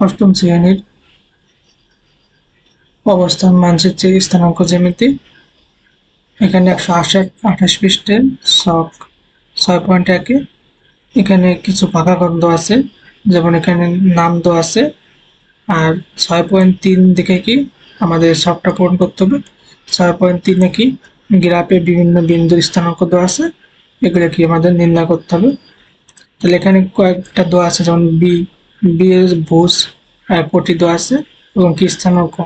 অষ্টম শ্রেণির অবস্থান মানচিত্রের স্থানাঙ্ক জ্যামিতি। এখানে একশো আঠাশ আঠাশ পৃষ্ঠের শখ ছয় পয়েন্ট একে। এখানে কিছু ফাঁকা গন্ধ আছে, যেমন এখানে নাম দেওয়া আছে। আর ছয় পয়েন্ট তিন দেখে কি আমাদের শখটা পূরণ করতে হবে? ছয় পয়েন্ট তিনে কি গ্রাফে বিভিন্ন বিন্দুর স্থানাঙ্ক দেওয়া আছে? এগুলো কি আমাদের নির্ণয় করতে হবে? তাহলে এখানে কয়েকটা দেওয়া আছে, যেমন বি বি এর ভুজ আর আছে এবং স্থানাঙ্ক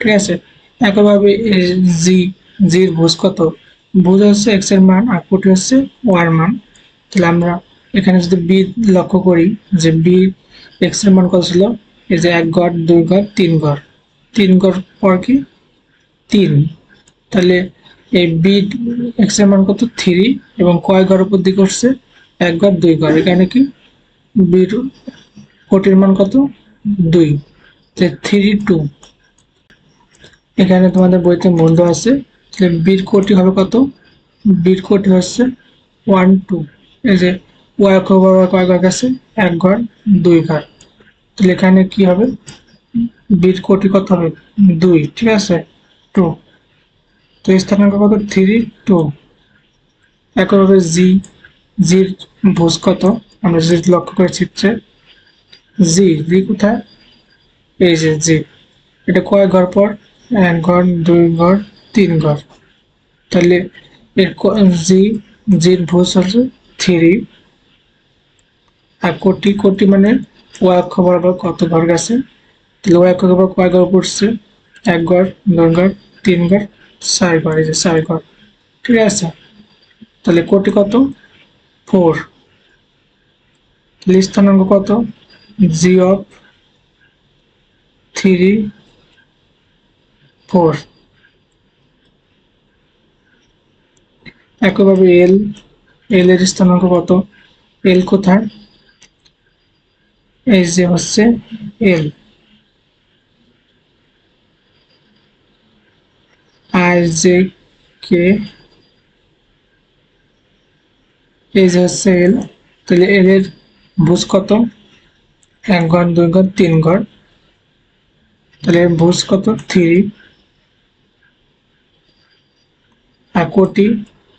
ঠিক আছে? একইভাবে জি, জির ভুজ কত? ভুজ হচ্ছে এক্সের মান, আর কোটি হচ্ছে ওয়ার মান। তাহলে আমরা এখানে যদি বি লক্ষ্য করি যে বি এক্সের মান কত ছিল? এই যে এক গড় দুই গড় তিন ঘর। তিন ঘর পর কি? তিন। তাহলে এই বি এক্সের মান কত? থ্রি এবং কয় ঘর উপর দিকে উঠছে? এক ঘর, দুই ঘর। এখানে কি? বির কোটির মান কত? দুই। থ্রি টু এখানে তোমাদের বইতে মূল্য আছে। বির কোটি হবে কত? বির কোটি হচ্ছে ওয়ান টু এই যে ওয়াই খবর কয় ঘর গেছে? এক ঘর, দুই ঘর। তাহলে এখানে কি হবে? বির কোটি কত হবে? দুই। ঠিক আছে? টু তো স্থানাঙ্ক কত? থ্রি টু একইভাবে জি জির ভোজ কত? আমরা যদি লক্ষ্য করে চিত্রে। জি জি কোথায়? এই যে, জি। এটা কয় ঘর পর? এক ঘর, দুই ঘর, তিন ঘর। তাহলে এর জি, জির ভুজ হচ্ছে থ্রি। আর কোটি কোটি মানে ওয়াই অক্ষ বরাবর কত ঘর গেছে? তাহলে ওয়াই অক্ষ বরাবর কয় ঘর পড়ছে এক ঘর, দুই ঘর, তিন ঘর, চার ঘর, এই যে চার ঘর। ঠিক আছে? তাহলে কোটি কত? ফোর। স্থানাঙ্ক কত? G of three four. একইভাবে এল এল এর স্থানাঙ্ক কত? এল কোথায়? এই যে হচ্ছে এল আর যে কে এই যে হচ্ছে এল তাহলে এল এর ভুজ কত? এক ঘর, দুই ঘর, তিন ঘর। তাহলে ভুজ কত? থ্রি। আর কোটি?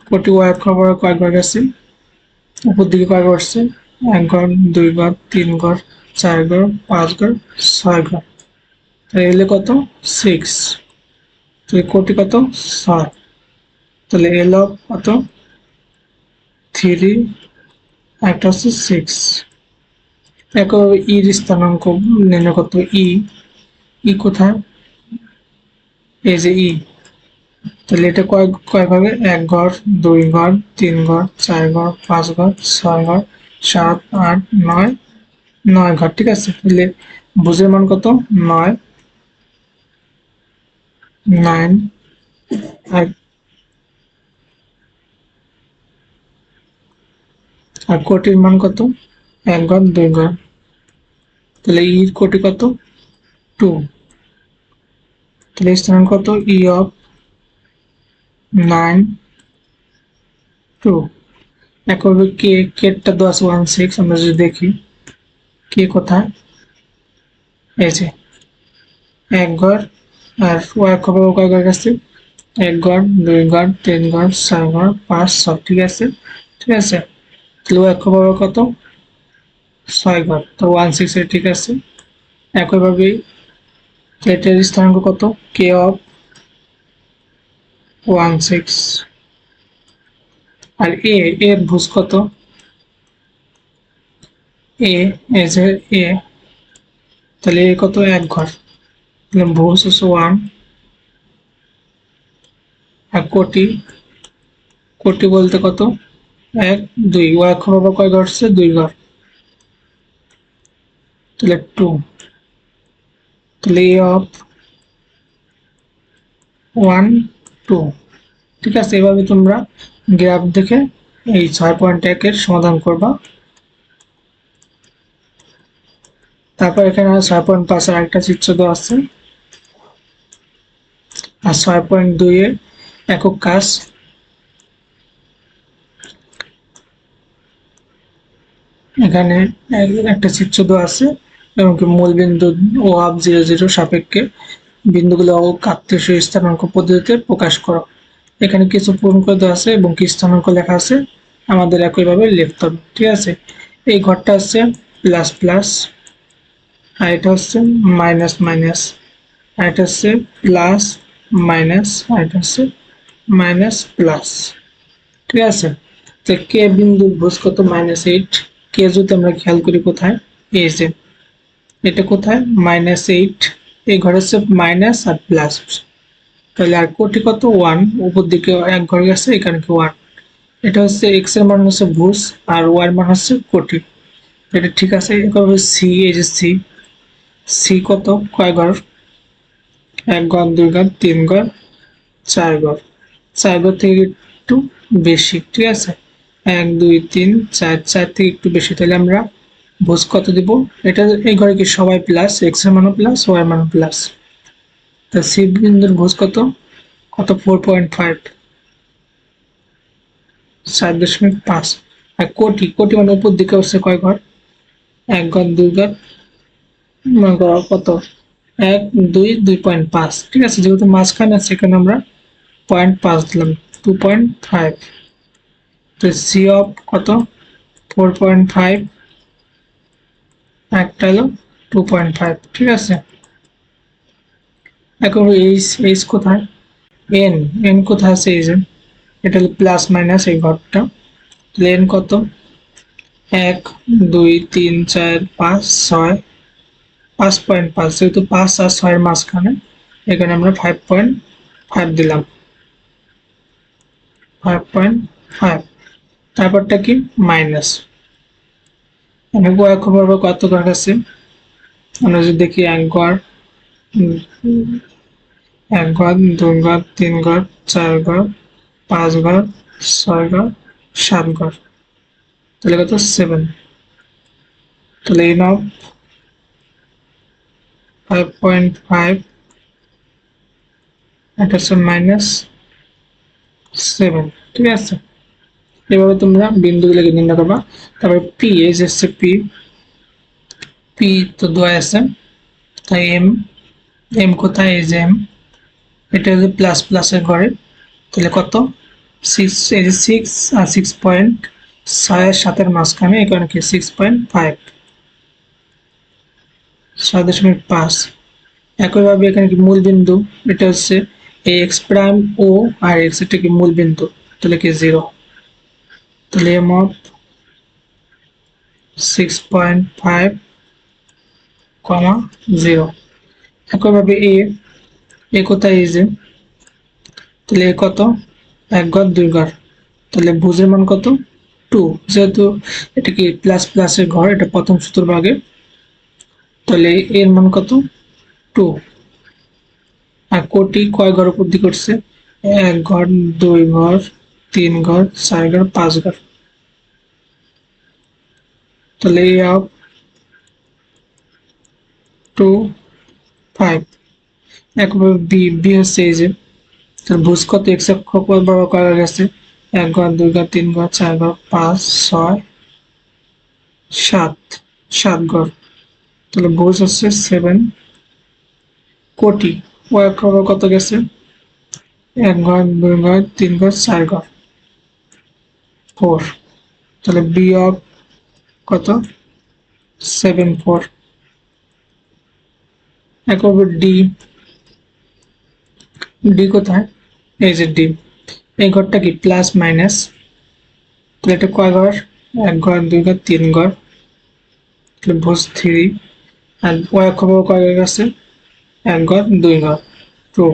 কোটি ওয়াই খবর কয় ঘর গেছে? উপর দিকে কয় ঘর আসছে? এক ঘর, দুই ঘর, তিন ঘর, চার ঘর, পাঁচ ঘর, ছয় ঘর। তাহলে এলে কত? সিক্স। তাহলে কোটি কত? ছয়। তাহলে এল কত? থ্রি। একটা হচ্ছে সিক্স। একইভাবে ইর স্থানাঙ্ক নির্ণয় করতে ই ই কোথায়? এই যে ই। তাহলে এটা কয় কয় ভাগে? এক ঘর, দুই ঘর, তিন ঘর, চার ঘর, পাঁচ ঘর, ছয় ঘর, সাত, আট, নয় নয় ঘর, ঠিক আছে? তাহলে বুঝের মান কত? নয়, নাইন আর কোটির মান কত? এক ঘর, দুই ঘর। তাহলে ইর কোটি কত? টু তাহলে স্থানাঙ্ক কত? ই অফ নাইন টু একইভাবে কে কেটটা দেওয়া আছে ওয়ান সিক্স আমরা যদি দেখি কে কোথায়? এই যে, এক ঘর আর ওয়াই খবর কয় ঘর গেছে এক ঘর, দুই ঘর, তিন ঘর, চার ঘর, পাঁচ, ছয়, ঠিক আছে? ঠিক আছে? তাহলে ওয়াই খবর কত? ছয় ঘর তো ওয়ান সিক্স এর ঠিক আছে। একইভাবে এটার স্থানাঙ্ক কত? কে অফ ওয়ান সিক্স আর এ এর ভুজ কত? এ এজ এ তাহলে এ কত? এক ঘর। তাহলে ভুজ হচ্ছে ওয়ান আর কোটি? কোটি বলতে কত? এক, দুই। ও খবর কয় ঘর দুই ঘর। টু তাহলে এ অফ ওয়ান টু ঠিক আছে, এভাবে তোমরা গ্রাফ দেখে এই ছয় পয়েন্ট একের সমাধান করবা। তারপর এখানে ছয় পয়েন্ট পাঁচের একটা চিত্র দেওয়া আছে। আর ছয় পয়েন্ট দুই এর একক কাজ এখানে এক- একটা চিত্র দেওয়া আছে এবং মূল বিন্দু ও হাফ জিরো জিরো সাপেক্ষে বিন্দুগুলো ও কার্তেশীয় স্থানাঙ্ক পদ্ধতিতে প্রকাশ করো। এখানে কিছু পূরণ করে দেওয়া আছে এবং কি স্থানাঙ্ক লেখা আছে আমাদের একইভাবে লিখতে হবে, ঠিক আছে? এই ঘরটা হচ্ছে প্লাস প্লাস আর এটা হচ্ছে মাইনাস মাইনাস আর এটা হচ্ছে প্লাস মাইনাস আর এটা হচ্ছে মাইনাস প্লাস ঠিক আছে? তো কে বিন্দু ভুজ কত মাইনাস এইট কে যদি আমরা খেয়াল করি কোথায়? এই যে, এটা কোথায়? মাইনাস এইট এই ঘরে হচ্ছে মাইনাস আর প্লাস তাহলে আর কোটি কত? ওয়ান উপর দিকে এক ঘর গেছে, এখানে কি ওয়ান এটা হচ্ছে এক্সের মান হচ্ছে ভুজ, আর ওয়াই মান হচ্ছে কোটি। এটা ঠিক আছে? এরকম সি এই যে সি সি কত? কয় ঘর? এক ঘর, দুই ঘর, তিন ঘর, চার ঘর। চার ঘর থেকে একটু বেশি, ঠিক আছে? এক, দুই, তিন, চার চার থেকে একটু বেশি তাহলে আমরা ভোজ কত দিব? এটা এই ঘরে কি সবাই প্লাস এক্সের মানও প্লাস ওয়াই মানও প্লাস তা সি বিন্দুর ভোজ কত? কত? ফোর পয়েন্ট ফাইভ চার দশমিক পাঁচ। আর কোটি কোটি মানে উপর দিকে হচ্ছে কয় ঘর? এক ঘর, দুই ঘর মনে করো কত? এক, দুই দুই পয়েন্ট পাঁচ। ঠিক আছে, যেহেতু মাঝখানে এখানে আমরা পয়েন্ট পাঁচ দিলাম। টু পয়েন্ট ফাইভ তো সি অফ কত? ফোর পয়েন্ট ফাইভ একটা হলো টু পয়েন্ট ফাইভ ঠিক আছে? এখন এইচ এইচ কোথায়? এন এন কোথায় আছে এই যে? এটা হলো প্লাস মাইনাস এই ঘরটা। এন কত? এক, দুই, তিন, চার, পাঁচ, ছয়। পাঁচ পয়েন্ট পাঁচ, যেহেতু পাঁচ আর ছয়ের মাঝখানে, এখানে আমরা ফাইভ পয়েন্ট ফাইভ দিলাম। ফাইভ পয়েন্ট ফাইভ তারপরটা কি? মাইনাস। আমি এক খবর কত ঘর আছে? আমরা যদি দেখি এক ঘর এক ঘর, দুই ঘর, তিন ঘর, চার ঘর, পাঁচ ঘর, ছয় ঘর, সাত ঘর। তাহলে কত? সেভেন। তাহলে এই নাও ফাইভ পয়েন্ট ফাইভ এটা হচ্ছে মাইনাস সেভেন। ঠিক আছে? এভাবে তোমরা বিন্দু বিন্দুগুলোকে নির্ণয় করবা। তারপরে পি যে হচ্ছে পি পি তো দোয়া আছে। তাই এম এম কোথায়? যে এম এটা হচ্ছে প্লাস প্লাসের ঘরে। তাহলে কত? সিক্স এই সিক্স আর সিক্স পয়েন্ট ছয়ের সাতের মাঝখানে এখানে কি? সিক্স পয়েন্ট ফাইভ ছয় দশমিক পাঁচ। একইভাবে এখানে কি? মূল বিন্দু। এটা হচ্ছে এই এক্স প্রাইম ও আর এক্স এটা কি? মূল বিন্দু। তাহলে কি? Zero six point five comma zero একইভাবে এ এ কোথায় এই যে তাহলে এ কত? এক ঘর, দুই ঘর। তাহলে ভুজের মান কত? টু যেহেতু এটা কি প্লাস প্লাসের ঘর, এটা প্রথম সূত্র ভাগে। তাহলে এর মান কত? টু আর কোটি কয় ঘর উপলব্ধি করছে এক ঘর, দুই ঘর। তিন ঘর, চার ঘর, পাঁচ ঘর। তাহলে এ অফ টু ফাইভ একবার বি বি হচ্ছে এই যে, তার ভুজ কত এক্স অক্ষ বড় করা গেছে এক ঘর, দুই ঘর, তিন ঘর, চার ঘর, পাঁচ, ছয়, সাত। সাত ঘর। তাহলে ভুজ হচ্ছে সেভেন কোটি। ও এক ঘর কত গেছে? এক ঘর, দুই ঘর, তিন ঘর, চার ঘর। ফোর তাহলে বি অফ কত? সেভেন ফোর একবার ডি ডি কোথায়? এই যে ডি এই ঘরটা কি প্লাস মাইনাস তাহলে এটা কয় ঘর? এক ঘর, দুই ঘর, তিন ঘর। তাহলে ভোজ থ্রি আর ওয়া খবর কয় ঘর আছে? এক ঘর, দুই ঘর। টু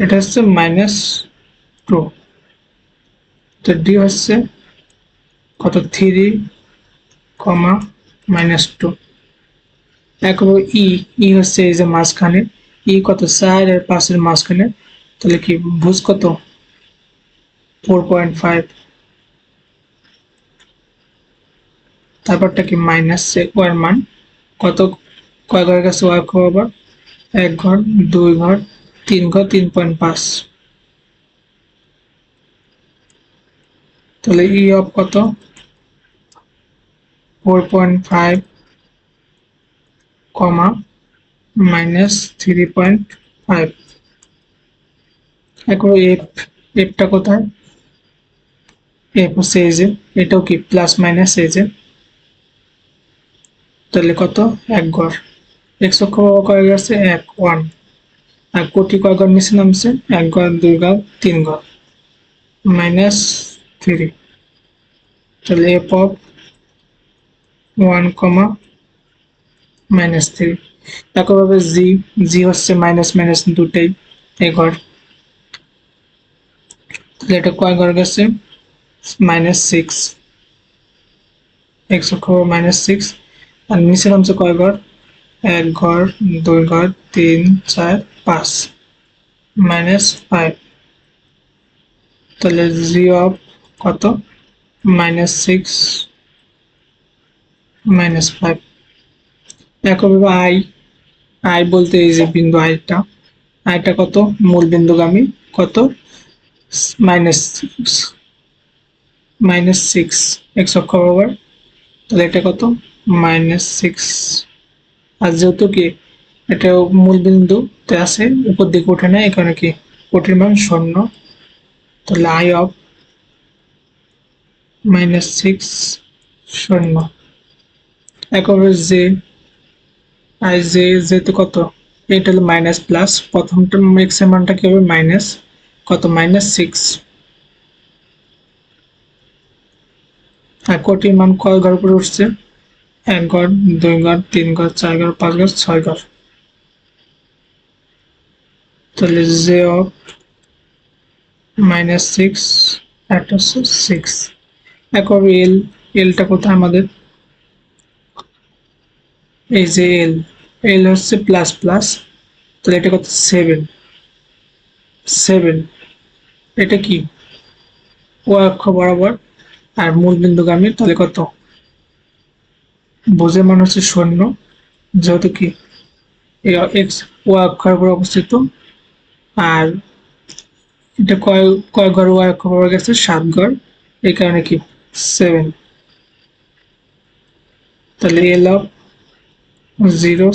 এটা হচ্ছে মাইনাস টু তো ডি হচ্ছে কত? থ্রি কমা মাইনাস টু একবার ই ই হচ্ছে এই যে মাঝখানে। ই কত? চার আর পাঁচের মাঝখানে। তাহলে কি ভুজ কত? ফোর পয়েন্ট ফাইভ তারপরটা কি মাইনাস ওয়ার মান কত? কয় ঘরের কাছে ওয়ার খবর এক ঘর, দুই ঘর, তিন ঘর, তিন পয়েন্ট পাঁচ। তাহলে ই অফ কত? Four point five comma minus three point five এখন এফ এফটা কোথায়? এফ হচ্ছে এই যে এটাও কি? প্লাস মাইনাস এই যে তাহলে কত? এক ঘর। এক্স অক্ষ কয় গেছে এক ওয়ান আর কোটি কয় ঘর নিচে নামছে? এক ঘর, দুই ঘর, তিন ঘর। মাইনাস থ্রি তাহলে F of one comma minus three একইভাবে জি জি হচ্ছে মাইনাস মাইনাস দুটাই এই ঘর তাহলে এটা কয় ঘর গেছে মাইনাস সিক্স এক্স অক্ষ মাইনাস সিক্স আর নিচে নামছে কয় ঘর এক ঘর দুই ঘর তিন চার পাঁচ মাইনাস ফাইভ তাহলে জি অফ কত? Minus six, minus five. একইভাবে আই আই বলতে এই যে বিন্দু আইটা। আইটা কত? মূল বিন্দুগামী কত? Minus six minus six, X অক্ষ বরাবর। তাহলে এটা কত? Minus six. আর যেহেতু কি, এটা মূল বিন্দুতে আছে, উপর দিকে ওঠে না এখানে কি? কোটির মান শূন্য। তাহলে আই অফ মাইনাস সিক্স শূন্য। একবার যে আই যে যেহেতু কত? এটা হলো মাইনাস প্লাস প্রথমটা এক্সের কি হবে? মাইনাস কত? মাইনাস সিক্স আর কোটির মান কয় ঘর উপরে উঠছে? এক ঘর, দুই ঘর, তিন ঘর, চার ঘর, পাঁচ ঘর, ছয় ঘর। তাহলে জে অফ মাইনাস সিক্স একটা সিক্স একবার এল এলটা কোথায় আমাদের? এই যে এল এল হচ্ছে প্লাস প্লাস তাহলে এটা কত? সেভেন সেভেন এটা কি? ও অক্ষ বরাবর, আর মূল বিন্দুগামী, তাহলে কত? বোঝের মান হচ্ছে শূন্য, যেহেতু কি? এক্স ও অক্ষর উপর অবস্থিত, আর এটা কয় কয় ঘর ওয়াই অক্ষ বরাবর গেছে? সাত ঘর, এই কারণে কি? সেভেন তাহলে এল অফ জিরো